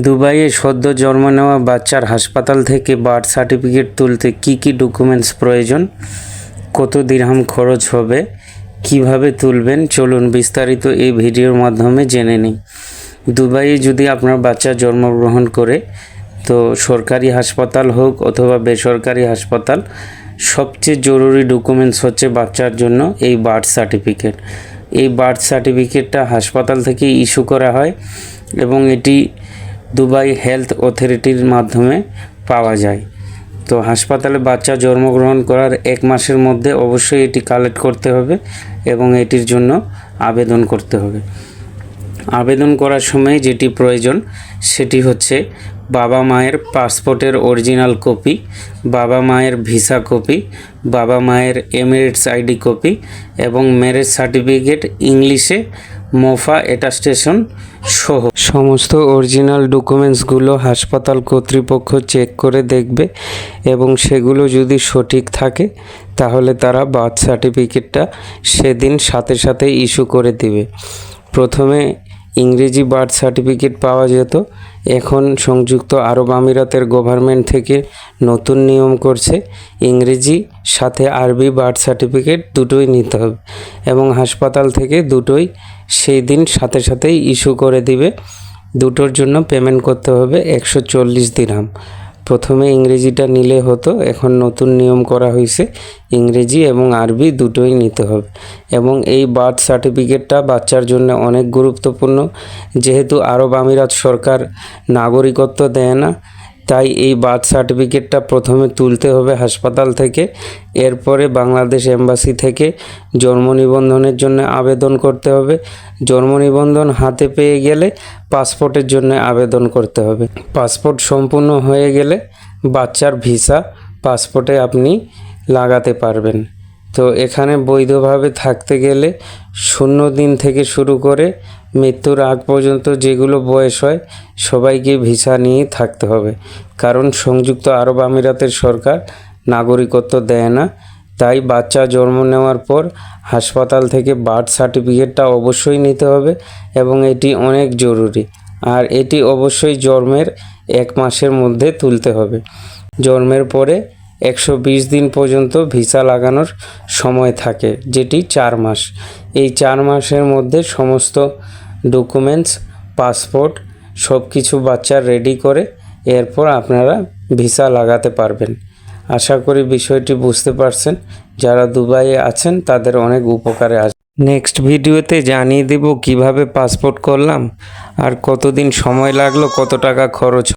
দুবাইয়ে সদ্য জন্ম নেওয়া বাচ্চার হাসপাতাল থেকে বার্থ সার্টিফিকেট তুলতে কি কি ডকুমেন্টস প্রয়োজন? কত দিরহাম খরচ হবে? কীভাবে তুলবেন? চলুন বিস্তারিত এই ভিডিওর মাধ্যমে জেনে নিই। দুবাইয়ে যদি আপনার বাচ্চা জন্মগ্রহণ করে, তো সরকারি হাসপাতাল হোক অথবা বেসরকারি হাসপাতাল, সবচেয়ে জরুরি ডকুমেন্টস হচ্ছে বাচ্চার জন্য এই বার্থ সার্টিফিকেট। এই বার্থ সার্টিফিকেটটা হাসপাতাল থেকে ইস্যু করা হয় এবং এটি দুবাই হেলথ অথরিটির মাধ্যমে পাওয়া যায়। তো হাসপাতালে বাচ্চা জন্মগ্রহণ করার এক মাসের মধ্যে অবশ্যই এটি কালেক্ট করতে হবে এবং এটির জন্য আবেদন করতে হবে। আবেদন করার সময় যেটি প্রয়োজন, সেটি হচ্ছে বাবা মায়ের পাসপোর্টের অরিজিনাল কপি বাবা মায়ের ভিসা কপি বাবা মায়ের এমিরেটস আইডি কপি এবং ম্যারেজ সার্টিফিকেট ইংলিশে মোফা এটা স্টেশন সহ। সমস্ত অরিজিনাল ডকুমেন্টসগুলো হাসপাতাল কর্তৃপক্ষ চেক করে দেখবে এবং সেগুলো যদি সঠিক থাকে, তাহলে তারা বার্থ সার্টিফিকেটটা সেদিন সাথে সাথে ইস্যু করে দেবে। প্রথমে ইংরেজি বার্থ সার্টিফিকেট পাওয়া যেত। এখন সংযুক্ত আরব আমিরাতের গভর্নমেন্ট থেকে নতুন নিয়ম করছে, ইংরেজি সাথে আরবি বার্থ সার্টিফিকেট দুটোই নিতে হবে এবং হাসপাতাল থেকে দুটোই সেই দিন সাথে সাথেই ইস্যু করে দিবে। দুটোর জন্য পেমেন্ট করতে হবে একশো চল্লিশ দিরহাম প্রথমে ইংরেজিটা নিলে হতো, এখন নতুন নিয়ম করা হয়েছে ইংরেজি এবং আরবি দুটোই নিতে হবে। এবং এই বার্থ সার্টিফিকেটটা বাচ্চার জন্য অনেক গুরুত্বপূর্ণ, যেহেতু আরব আমিরাত সরকার নাগরিকত্ব দেয় না তাই এই বার্থ সার্টিফিকেটটা প্রথমে তুলতে হবে হাসপাতাল থেকে, এরপরে বাংলাদেশ এম্বাসি থেকে জন্ম নিবন্ধনের জন্য আবেদন করতে হবে। জন্ম নিবন্ধন হাতে পেয়ে গেলে পাসপোর্টের জন্য আবেদন করতে হবে। পাসপোর্ট সম্পূর্ণ হয়ে গেলে বাচ্চার ভিসা পাসপোর্টে আপনি লাগাতে পারবেন। তো এখানে বৈধভাবে থাকতে গেলে শূন্য দিন থেকে শুরু করে মৃত্যুর আগ পর্যন্ত যেগুলো বয়স হয়, সবাইকে ভিসা নিয়ে থাকতে হবে। কারণ সংযুক্ত আরব আমিরাতের সরকার নাগরিকত্ব দেয় না। তাই বাচ্চা জন্ম নেওয়ার পর হাসপাতাল থেকে বার্থ সার্টিফিকেটটা অবশ্যই নিতে হবে এবং এটি অনেক জরুরি। আর এটি অবশ্যই জন্মের এক মাসের মধ্যে তুলতে হবে। জন্মের পরে একশো বিশ দিন পর্যন্ত ভিসা লাগানোর সময় থাকে, যেটি চার মাস। এই চার মাসের মধ্যে সমস্ত ডকুমেন্টস পাসপোর্ট সব কিছু বাচ্চার রেডি করে এরপর আপনারা ভিসা লাগাতে পারবেন। আশা করি বিষয়টি বুঝতে পারছেন। যারা দুবাইয়ে আছেন, তাদের অনেক উপকারে আসবে নেক্সট ভিডিওতে জানিয়ে দেব কীভাবে পাসপোর্ট করলাম, আর কতদিন সময় লাগল, কত টাকা খরচ